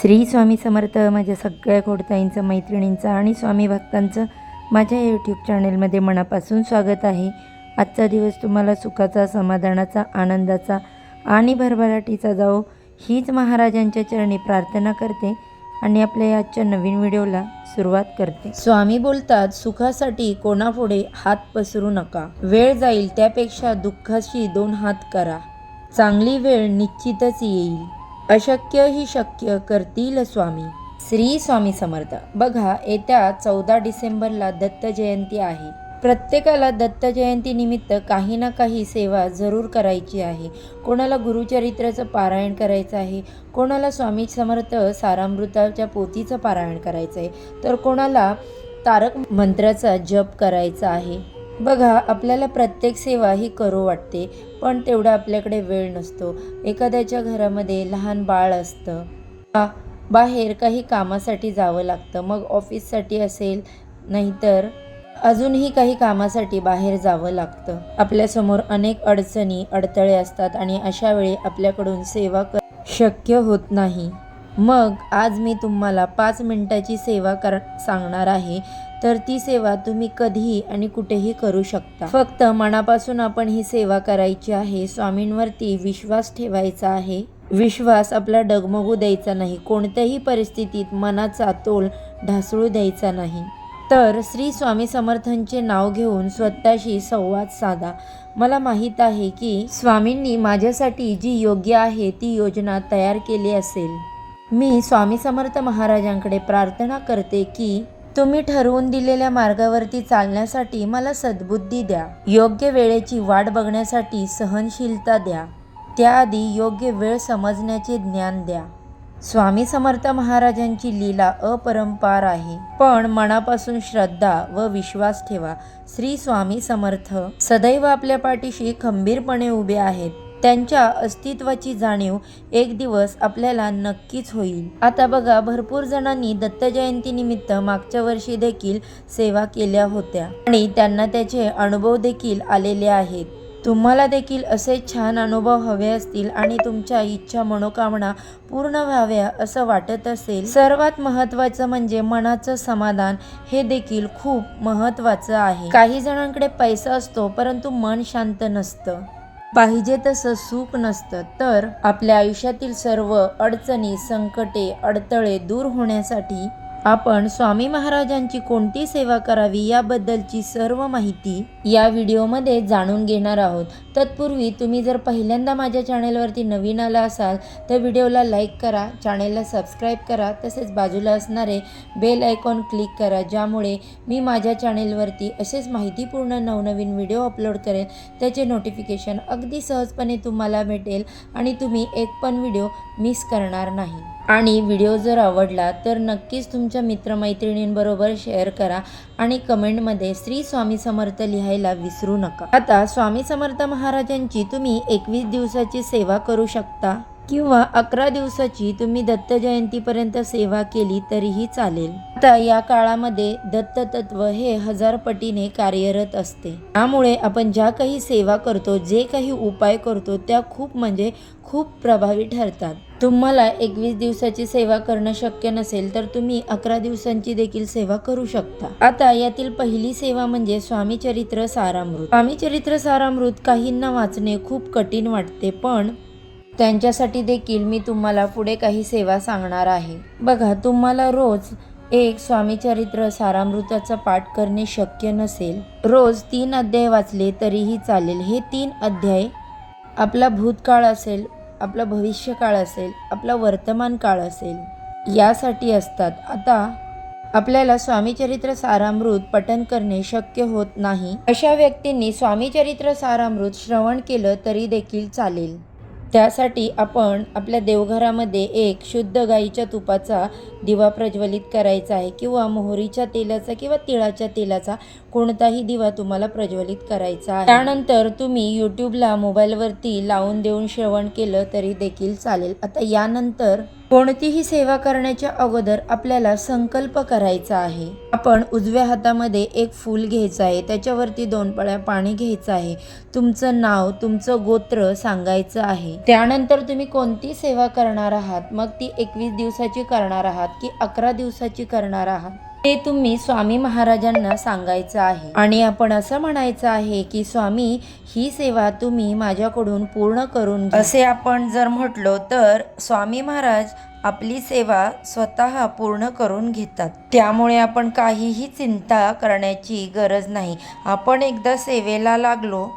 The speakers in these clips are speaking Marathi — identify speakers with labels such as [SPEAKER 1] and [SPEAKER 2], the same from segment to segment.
[SPEAKER 1] श्री स्वामी समर्थ माझ्या सगळ्या खोडताईंचं मैत्रिणींचं आणि स्वामी भक्तांचं माझ्या यूट्यूब चॅनेलमध्ये मनापासून स्वागत आहे. आजचा दिवस तुम्हाला सुखाचा समाधानाचा आनंदाचा आणि भरभराटीचा जाओ हीच महाराजांच्या चरणी प्रार्थना करते आणि आपल्या आजच्या नवीन व्हिडिओला सुरुवात करते. स्वामी बोलतात सुखासाठी कोणापुढे हात पसरू नका. वेळ जाईल त्यापेक्षा दुःखाशी दोन हात करा. चांगली वेळ निश्चितच येईल. अशक्य ही शक्य करतील स्वामी. श्री स्वामी समर्थ. बघा येत्या चौदा डिसेंबरला दत्त जयंती आहे. प्रत्येकाला दत्त जयंतीनिमित्त काही ना काही सेवा जरूर करायची आहे. कोणाला गुरुचरित्राचं पारायण करायचं आहे कोणाला स्वामी समर्थ सारामृताच्या पोथीचं पारायण करायचं आहे तर कोणाला तारक मंत्राचा जप करायचा आहे. बघा आपल्याला प्रत्येक सेवा ही करू वाटते पण तेवढा आपल्याकडे वेळ नसतो. एखाद्याच्या घरामध्ये लहान बाळ असतं. बाहेर काही कामासाठी जावं लागतं. मग ऑफिससाठी असेल नाहीतर अजूनही काही कामासाठी बाहेर जावं लागतं. आपल्यासमोर अनेक अडचणी अडथळे असतात आणि अशा वेळी आपल्याकडून सेवा कर शक्य होत नाही. मग आज मी तुम्हाला पाच मिनिटाची सेवा कर सांगणार आहे. तर ती सेवा तुम्ही कधीही आणि कुठेही करू शकता. फक्त मनापासून आपण ही सेवा करायची आहे स्वामींवरती विश्वास ठेवायचा आहे. विश्वास आपला डगमगू द्यायचा नाही कोणत्याही परिस्थितीत मनाचा तोल ढासळू द्यायचा नाही. तर श्री स्वामी समर्थांचे नाव घेऊन स्वतःशी संवाद साधा. मला माहीत आहे की स्वामींनी माझ्यासाठी जी योग्य आहे ती योजना तयार केली असेल. मी स्वामी समर्थ महाराजांकडे प्रार्थना करते की तुम्ही ठरवून दिलेल्या मार्गावरती चालण्यासाठी मला सद्बुद्धी द्या. योग्य वेळेची वाट बघण्यासाठी सहनशीलता द्या. त्याआधी योग्य वेळ समजण्याचे ज्ञान द्या. स्वामी समर्थ महाराजांची लीला अपरंपार आहे. पण मनापासून श्रद्धा व विश्वास ठेवा. श्री स्वामी समर्थ सदैव आपल्या पाठीशी खंबीरपणे उभे आहेत. त्यांच्या अस्तित्वाची जाणीव एक दिवस आपल्याला नक्कीच होईल. आता बघा भरपूर जणांनी दत्त जयंतीनिमित्त मागच्या वर्षी देखील सेवा केल्या होत्या आणि त्यांना त्याचे अनुभव देखील आलेले आहेत. तुम्हाला देखील असे छान अनुभव हवे असतील आणि तुमच्या इच्छा मनोकामना पूर्ण व्हाव्या असं वाटत असेल सर्वात महत्त्वाचं म्हणजे मनाचं समाधान हे देखील खूप महत्त्वाचं आहे. काही जणांकडे पैसा असतो परंतु मन शांत नसतं. पाहिजे तसं सुख नसतं तर आपल्या आयुष्यातील सर्व अडचणी संकटे अडथळे दूर होण्यासाठी आपण स्वामी महाराजांची कोणती सेवा करावी याबद्दलची सर्व माहिती या व्हिडिओमध्ये जाणून घेणार आहोत. तत्पूर्वी तुम्ही जर पहिल्यांदा माझ्या चॅनेलवरती नवीन आला असाल तर व्हिडिओला लाईक करा चॅनेलला सबस्क्राईब करा तसेच बाजूला असणारे बेल आयकॉन क्लिक करा ज्यामुळे मी माझ्या चॅनेलवरती असेच माहितीपूर्ण नवनवीन व्हिडिओ अपलोड करेन. त्याचे नोटिफिकेशन अगदी सहजपणे तुम्हाला भेटेल आणि तुम्ही एक पण व्हिडिओ मिस करणार नाही. आणि व्हिडिओ जर आवडला तर नक्कीच तुमच्या मित्रमैत्रिणींबरोबर शेअर करा आणि कमेंटमध्ये श्री स्वामी समर्थ लिहायला विसरू नका. आता स्वामी समर्थ महाराजांची तुम्ही एकवीस दिवसाची सेवा करू शकता. किंवा अकरा दिवसाची तुम्ही दत्त जयंतीपर्यंत सेवा केली तरीही चालेल. आता या काळामध्ये दत्त तत्व हे हजार पटीने कार्यरत असते. त्यामुळे आपण ज्या काही सेवा करतो जे काही उपाय करतो त्या खूप म्हणजे खूप प्रभावी ठरतात. तुम्हाला एकवीस दिवसाची सेवा करणं शक्य नसेल तर तुम्ही अकरा दिवसांची देखील सेवा करू शकता. आता यातील पहिली सेवा म्हणजे स्वामी चरित्र सारामृत. स्वामी चरित्र सारामृत काहींना वाचणे खूप कठीण वाटते पण त्यांच्यासाठी देखील मी तुम्हाला पुढे काही सेवा सांगणार आहे. बघा तुम्हाला रोज एक स्वामी चरित्र सारामृताचा पाठ करणे शक्य नसेल. रोज तीन अध्याय वाचले तरीही चालेल. हे तीन अध्याय आपला भूतकाळ असेल आपला भविष्यकाळ असेल आपला वर्तमान काळ असेल यासाठी असतात. आता आपल्याला स्वामीचरित्र सारामृत पठन करणे शक्य होत नाही. अशा व्यक्तींनी स्वामीचरित्र सारामृत श्रवण केलं तरी देखील चालेल. त्यासाठी आपण आपल्या देवघरामध्ये एक शुद्ध गाईच्या तुपाचा दिवा प्रज्वलित करायचा आहे किंवा मोहरीच्या तेलाचा किंवा तिळाच्या तेलाचा कोणताही दिवा तुम्हाला प्रज्वलित करायचा आहे. त्यानंतर तुम्ही यूट्यूबला मोबाईलवरती लावून देऊन श्रवण केलं तरी देखील चालेल. आता यानंतर कोणतीही सेवा करण्याच्या अगोदर आपल्याला संकल्प करायचा आहे. आपण उजव्या हातामध्ये एक फूल घ्यायचं आहे त्याच्यावरती दोन पळ्या पाणी घ्यायचं आहे. तुमचं नाव तुमचं गोत्र सांगायचं आहे. त्यानंतर तुम्ही कोणती सेवा करणार आहात? मग ती एकवीस दिवसाची करणार आहात की अकरा दिवसाची करणार आहात? ते तुम्ही स्वामी महाराजांना सांगायचं आहे. आणि आपण असं म्हणायचं आहे की स्वामी ही सेवा तुम्ही माझ्याकडून पूर्ण करून असे आपण जर म्हटलो तर स्वामी महाराज आपली सेवा स्वतः पूर्ण करून घेतात. त्यामुळे आपण काहीही चिंता करण्याची गरज नाही. आपण एकदा सेवेला लागलो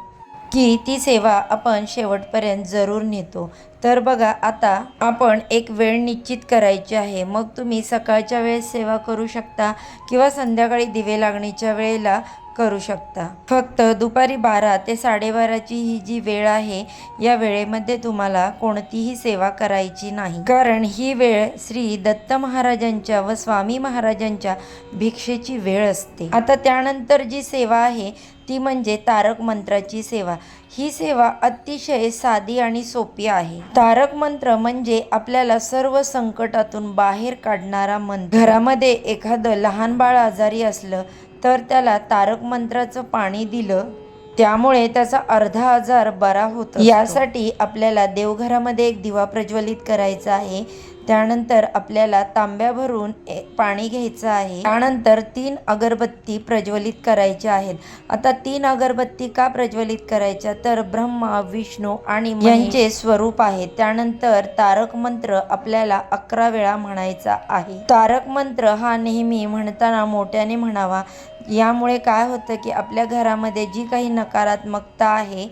[SPEAKER 1] की ती सेवा आपण शेवटपर्यंत जरूर नेतो. तर बघा आता आपण एक वेळ निश्चित करायची आहे. मग तुम्ही सकाळच्या वेळेस सेवा करू शकता किंवा संध्याकाळी दिवे लागणीच्या वेळेला करू शकता. फक्त दुपारी बारा ते साडेबाराची ही जी वेळ आहे या वेळेमध्ये तुम्हाला कोणतीही सेवा करायची नाही. कारण ही वेळ श्री दत्त महाराजांच्या व स्वामी महाराजांच्या भिक्षेची वेळ असते. आता त्यानंतर जी सेवा आहे ती म्हणजे तारक मंत्राची सेवा. ही सेवा अतिशय साधी आणि सोपी आहे. तारक मंत्र म्हणजे आपल्याला सर्व संकटातून बाहेर काढणारा मंत्र. घरामध्ये एखादं लहान बाळ आजारी असलं तर त्याला तारक मंत्राचं पाणी दिलं त्यामुळे त्याचा अर्धा आजार बरा होतो यासाठी आपल्याला देवघरामध्ये एक दिवा प्रज्वलित करायचा आहे. त्यानंतर आपल्याला तांब्या भरून पाणी घ्यायचं आहे. त्यानंतर तीन अगरबत्ती प्रज्वलित करायच्या आहेत. आता तीन अगरबत्ती का प्रज्वलित करायच्या? तर ब्रह्मा विष्णू आणि यांचे स्वरूप आहे. त्यानंतर तारक मंत्र आपल्याला अकरा वेळा म्हणायचा आहे. तारक मंत्र हा नेहमी म्हणताना मोठ्याने म्हणावा. यामुळे काय होतं की आपल्या घरामध्ये जी काही नकारात्मकता आहे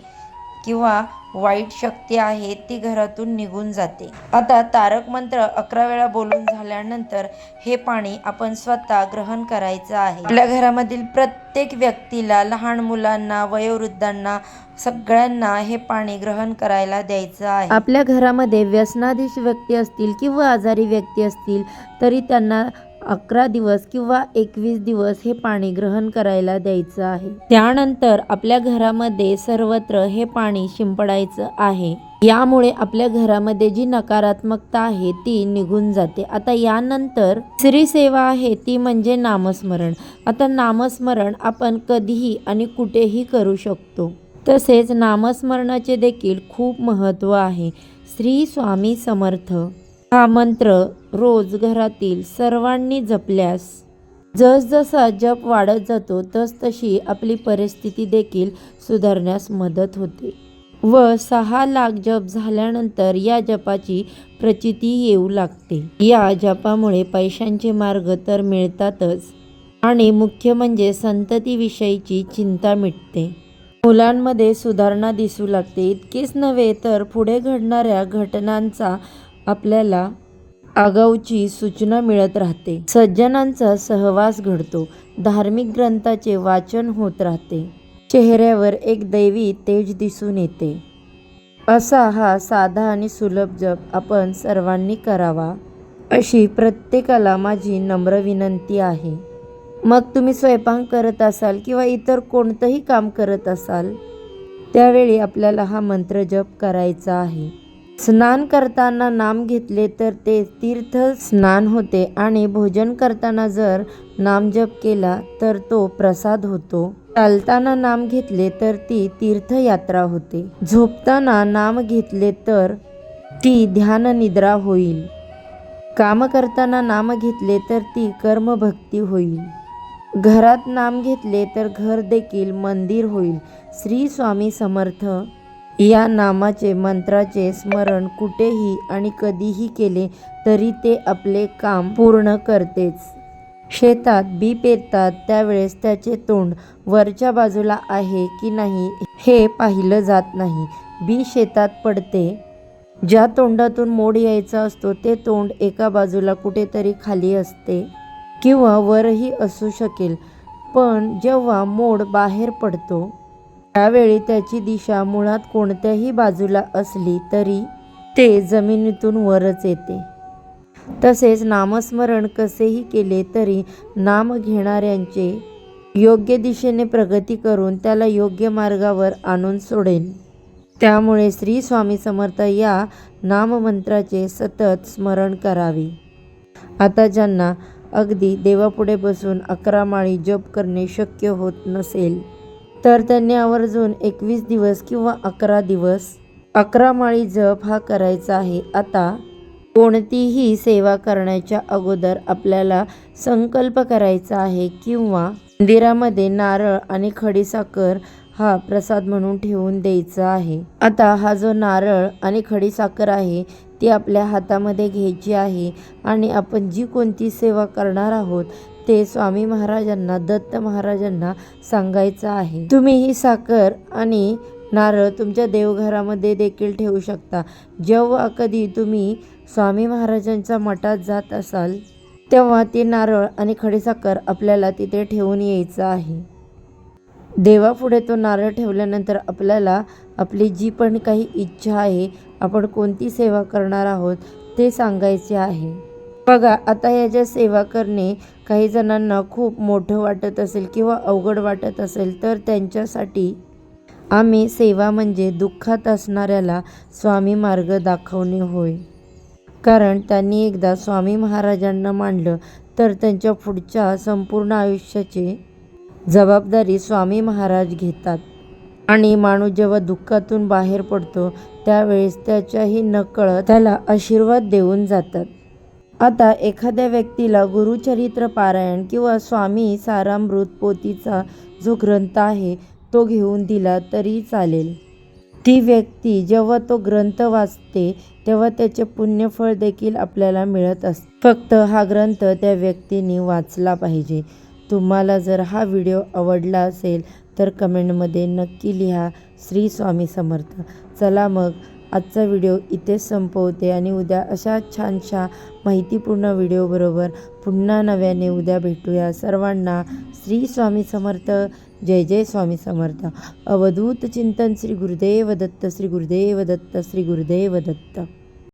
[SPEAKER 1] किंवा वाईट शक्ती आहे ती घरातून निघून जाते. आता तारक मंत्र अकरा वेळा बोलून झाल्यानंतर हे पाणी आपण स्वतः ग्रहण करायचं आहे. आपल्या घरामधील प्रत्येक व्यक्तीला लहान मुलांना वयोवृद्धांना सगळ्यांना हे पाणी ग्रहण करायला द्यायचं आहे. आपल्या घरामध्ये व्यसनाधीश व्यक्ती असतील किंवा आजारी व्यक्ती असतील तरी त्यांना अकरा दिवस किंवा एकवीस दिवस हे पाणी ग्रहण करायला द्यायचं आहे. त्यानंतर आपल्या घरामध्ये सर्वत्र हे पाणी शिंपडायचं आहे. यामुळे आपल्या घरामध्ये जी नकारात्मकता आहे ती निघून जाते. आता यानंतर श्री सेवा आहे ती म्हणजे नामस्मरण. आता नामस्मरण आपण कधीही आणि कुठेही करू शकतो. तसेच नामस्मरणाचे देखील खूप महत्त्व आहे. श्री स्वामी समर्थ. हा मंत्र रोज घरातील सर्वांनी जपल्यास जसजसा जप वाढत जातो तसतशी आपली परिस्थिती देखील सुधारण्यास मदत होते. व सहा लाख जप झाल्यानंतर या जपाची प्रचिती येऊ लागते. या जपामुळे पैशांचे मार्ग तर मिळतातच आणि मुख्य म्हणजे संततीविषयीची चिंता मिटते. मुलांमध्ये सुधारणा दिसू लागते. इतकेच नव्हे तर पुढे घडणाऱ्या घटनांचा आपल्याला आगाऊची सूचना मिळत राहते. सज्जनांचा सहवास घडतो. धार्मिक ग्रंथाचे वाचन होत राहते. चेहऱ्यावर एक दैवी तेज दिसून येते. असा हा साधा आणि सुलभ जप आपण सर्वांनी करावा अशी प्रत्येकाला माझी नम्र विनंती आहे. मग तुम्ही स्वयंपाक करत असाल किंवा इतर कोणतंही काम करत असाल त्यावेळी आपल्याला हा मंत्र जप करायचा आहे. स्नान करताना नाम घेतले तर ते तीर्थ स्नान होते आणि भोजन करताना जर नाम जप केला तर तो प्रसाद होतो. चालताना नाम घेतले तर ती तीर्थयात्रा होते. झोपताना नाम घेतले तर ती ध्यान निद्रा होईल. काम करताना नाम घेतले तर ती कर्मभक्ती होईल. घरात नाम घेतले तर घर देखील मंदिर होईल. श्री स्वामी समर्थ. या नामाचे मंत्राचे स्मरण कुठेही आणि कधीही केले तरी ते आपले काम पूर्ण करतेच. शेतात बी पेरतात त्यावेळेस त्याचे तोंड वरच्या बाजूला आहे की नाही हे पाहिलं जात नाही. बी शेतात पडते. ज्या तोंडातून मोड यायचा असतो ते तोंड एका बाजूला कुठेतरी खाली असते किंवा वरही असू शकेल. पण जेव्हा मोड बाहेर पडतो त्यावेळी त्याची दिशा मुळात कोणत्याही बाजूला असली तरी ते जमिनीतून वरच येते. तसेच नामस्मरण कसेही केले तरी नाम घेणाऱ्यांचे योग्य दिशेने प्रगती करून त्याला योग्य मार्गावर आणून सोडेल त्यामुळे श्री स्वामी समर्थ या नाममंत्राचे सतत स्मरण करावे. आता ज्यांना अगदी देवापुढे बसून अकरा माळी जप करणे शक्य होत नसेल तर त्यांनी आवर्जून एकवीस दिवस किंवा अकरा दिवस अकरा माळी जप हा करायचा आहे. आता कोणतीही सेवा करण्याच्या अगोदर आपल्याला संकल्प करायचा आहे किंवा मंदिरामध्ये नारळ आणि खडीसाखर हा प्रसाद म्हणून ठेवून द्यायचा आहे. आता हा जो नारळ आणि खडीसाखर आहे ती आपल्या हातामध्ये घ्यायची आहे आणि आपण जी कोणती सेवा करणार आहोत ते स्वामी महाराजांना दत्त महाराजांना सांगायचं आहे. तुम्ही ही साखर आणि नारळ तुमच्या देवघरामध्ये देखील ठेवू शकता. जेव्हा कधी तुम्ही स्वामी महाराजांच्या मठात जात असाल तेव्हा ते नारळ आणि खडीसाखर आपल्याला तिथे ठेवून यायचं आहे. देवापुढे तो नारळ ठेवल्यानंतर आपल्याला आपली जी पण काही इच्छा आहे आपण कोणती सेवा करणार आहोत ते सांगायचे आहे. बघा आता याच्या सेवा करणे काही जणांना खूप मोठं वाटत असेल किंवा अवघड वाटत असेल तर त्यांच्यासाठी आम्ही सेवा म्हणजे दुःखात असणाऱ्याला स्वामी मार्ग दाखवणे होय. कारण त्यांनी एकदा स्वामी महाराजांना मांडलं तर त्यांच्या पुढच्या संपूर्ण आयुष्याची जबाबदारी स्वामी महाराज घेतात. आणि माणूस जेव्हा दुःखातून बाहेर पडतो त्यावेळेस त्याच्याही नकळत त्याला आशीर्वाद देऊन जातात. आता एखाद्या व्यक्तीला गुरुचरित्र पारायण किंवा स्वामी सारामृत पोथीचा जो ग्रंथ आहे तो घेऊन दिला तरी चालेल. ती व्यक्ती जेव्हा तो ग्रंथ वाचते तेव्हा त्याचे पुण्यफळ देखील आपल्याला मिळत असते फक्त हा ग्रंथ त्या व्यक्तीने वाचला पाहिजे. तुम्हाला जर हा व्हिडिओ आवडला असेल तर कमेंटमध्ये नक्की लिहा. श्री स्वामी समर्थ. चला मग आजचा व्हिडिओ इथेच संपवते आणि उद्या अशा छानशा माहितीपूर्ण व्हिडिओबरोबर पुन्हा नव्याने उद्या भेटूया. सर्वांना श्री स्वामी समर्थ जय जय स्वामी समर्थ. अवधूत चिंतन श्री गुरुदेव दत्त श्री गुरुदेव दत्त श्री गुरुदेव दत्त.